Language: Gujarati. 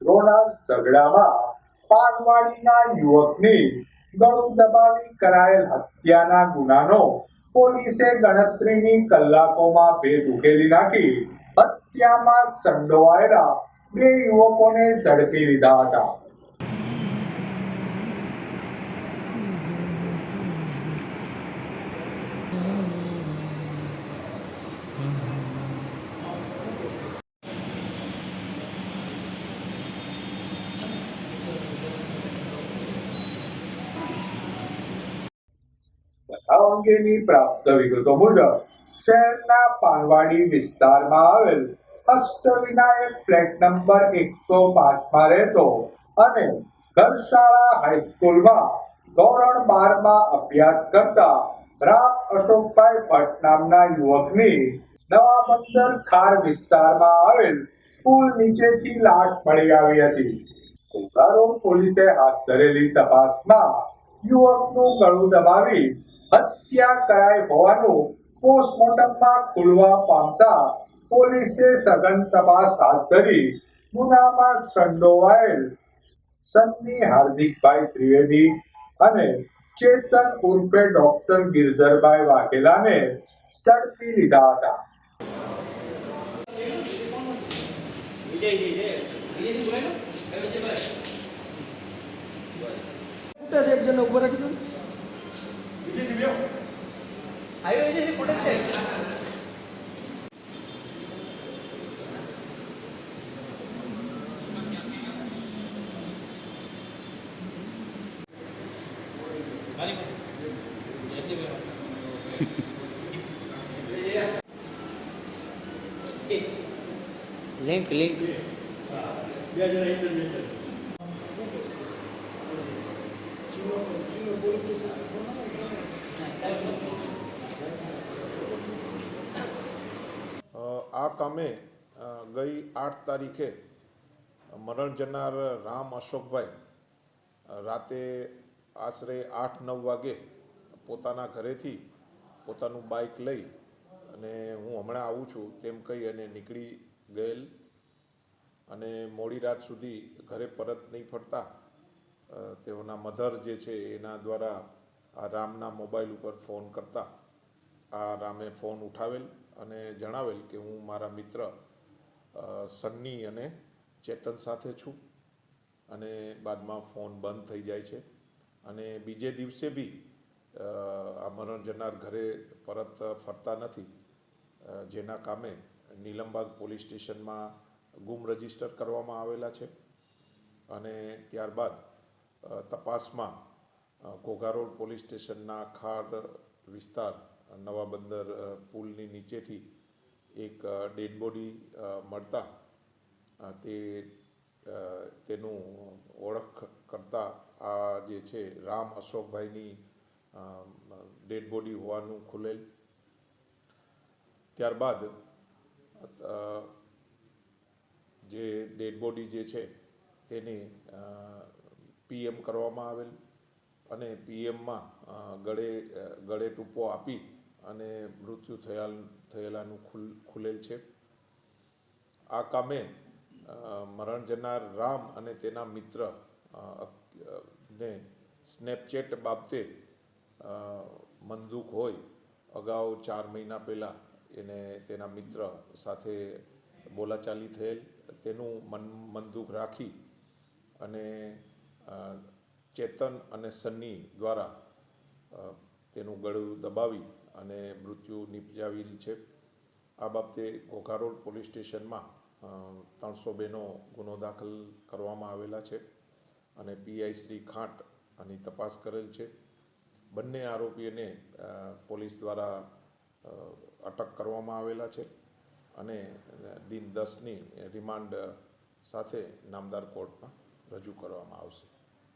મિત્રોના ઝઘડામાં પાનવાડીના દબાવી કરાયેલ હત્યાના ગુનાનો પોલીસે ગણતરીની કલાકોમાં ભેદ ઉકેલી નાખી. હત્યામાં સંડોવાયેલા બે યુવકોને ઝડપી લીધા હતા. અંગેની પ્રાપ્ત વિગતો મુજબ, શહેરના પાનવાડી વિસ્તારમાં આવેલ અષ્ટવિનાયક ફ્લેટ નંબર એકસો પાંચમાં રહેતો અને ઘરશાળા હાઈસ્કૂલમાં ધોરણ બારમાં અભ્યાસ કરતા રામ અશોકભાઈ ભટ્ટ નામના યુવકની નવા બંદર ખાર વિસ્તારમાં આવેલ પુલ નીચેથી લાશ મળી આવી હતી. કોકારોડ પોલીસે હાથ ધરેલી તપાસમાં યુવકનું ગળું દબાવી હત્યા કરાઈ હોવાનું પોસ્ટમોર્ટમમાં ખુલવા પામતા પોલીસે સઘન તપાસ હાથ ધરી ગુનામાં સંડોવાયેલ સન્ની હાર્દિકભાઈ ત્રિવેદી અને ચેતન ઉર્ફે ડોક્ટર ગિરધરભાઈ વાઘેલાને ઝડપી લીધા હતા. એક ઊભો રાખી દો ને. આવ્યો છે ફૂટે છે લિંક લિંક અ, આ કામે અ, ગઈ આઠ તારીખે મરણ જનાર રામ અશોકભાઈ અ, રાતે આશરે આઠ નવ વાગે પોતાના ઘરેથી પોતાનું બાઇક લઈ અને હું હમણાં આવું છું તેમ કહી અને નીકળી ગયેલ. અને મોડી રાત સુધી ઘરે પરત નહીં ફરતા તેઓના મધર જે છે એના દ્વારા આ રામના મોબાઈલ ઉપર ફોન કરતા. આ રામે ફોન ઉઠાવેલ અને જણાવેલ કે હું મારા મિત્ર સન્ની અને ચેતન સાથે છું અને બાદમાં ફોન બંધ થઈ જાય છે. અને બીજે દિવસે બી આ મરણ જનાર ઘરે પરત ફરતા નથી. જેના કામે નીલમબાગ પોલીસ સ્ટેશનમાં ગુમ રજિસ્ટર કરવામાં આવેલા છે. અને ત્યારબાદ તપાસમાં ઘોઘારોડ પોલીસ સ્ટેશનના ખાર વિસ્તાર, નવા બંદર પુલની નીચેથી એક ડેડ બોડી મળતા તે તેનું ઓળખ કરતા આ જે છે, રામ અશોકભાઈની ડેડ બોડી હોવાનું ખુલેલ. ત્યારબાદ જે ડેડ બોડી જે છે તેને પીએમ કરવામાં આવેલ અને પીએમમાં ગળે ગળે ટૂંપો આપી અને મૃત્યુ થયા થયેલાનું ખુલ, ખુલેલ છે. આ કામે મરણ જનાર રામ અને તેના મિત્ર ને સ્નેપચેટ બાબતે મનદુખ હોય, અગાઉ ચાર મહિના પહેલાં એને તેના મિત્ર સાથે બોલાચાલી થયેલ, તેનું મન મનદુખ રાખી અને ચેતન અને સન્ની દ્વારા તેનું ગળું દબાવી અને મૃત્યુ નિપજાવેલ છે. આ બાબતે ઘોઘારોડ પોલીસ સ્ટેશનમાં ત્રણસો બેનો ગુનો દાખલ કરવામાં આવેલા છે અને પીઆઈ શ્રી ખાંટ આની તપાસ કરેલ છે. બંને આરોપીઓને પોલીસ દ્વારા અટક કરવામાં આવેલા છે અને દિન દસની રિમાન્ડ સાથે નામદાર કોર્ટમાં રજૂ કરવામાં આવશે.